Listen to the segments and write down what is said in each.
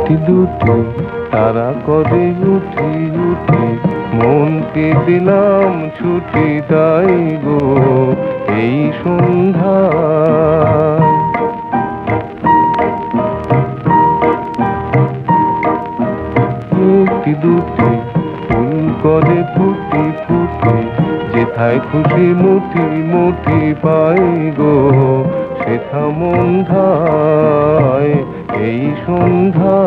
দুটি তারা করে উঠি উঠি মনকে দিলাম ছুটি, তাই গো এই সন্ধ্যা। একটি দুটি, ফুল করে ফুটি ফুটি, যেথায় খুশি মুঠি মুঠি পাই গো, সেথা মন এই সন্ধ্যা।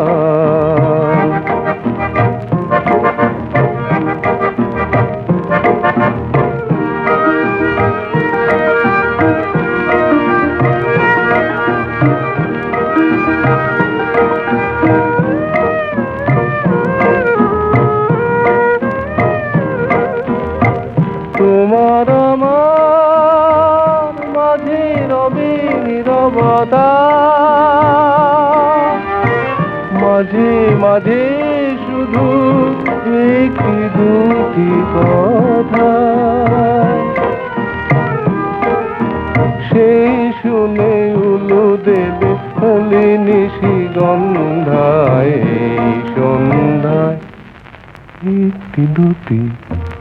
নীরবতা মাঝে মাঝে শুধু একটি দুটি কথা। সেই শুনে উলু দেবে হলি নিশি গন্ধায় সন্ধ্যায় একটি দুটি।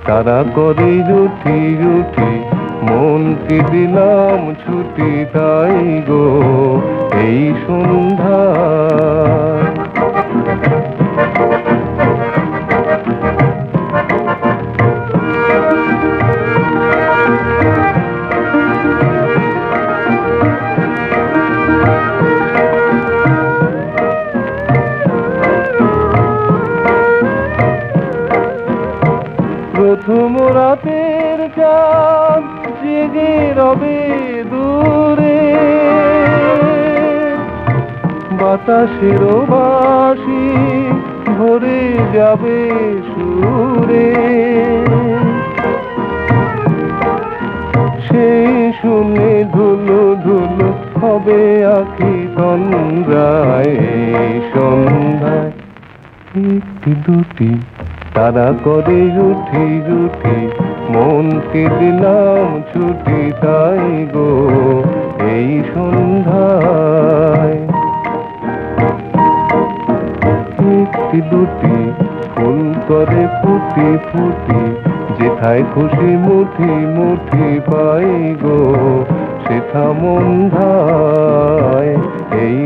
তারা করে রুটি রুটি। মনকে দিলাম ছুটি তাই গো এই সন্ধ্যা প্রথম রাতের চাঁদ জেগে রবে দূরে। বাতাসের বাসি ভরে যাবে সুরে। সেই শুনে ধুলো ধুলো হবে আখি এই সন্ধ্যায় একটি দুটি তারা করে রুটি রুটি মনকে দিলাম ছুটি তাই গো এই সন্ধ্যায়। একটি দুটি ফুল করে ফুটি ফুটি, যেথায় খুশি মুঠি মুঠি পাই গো সেথা মন ধায়, এই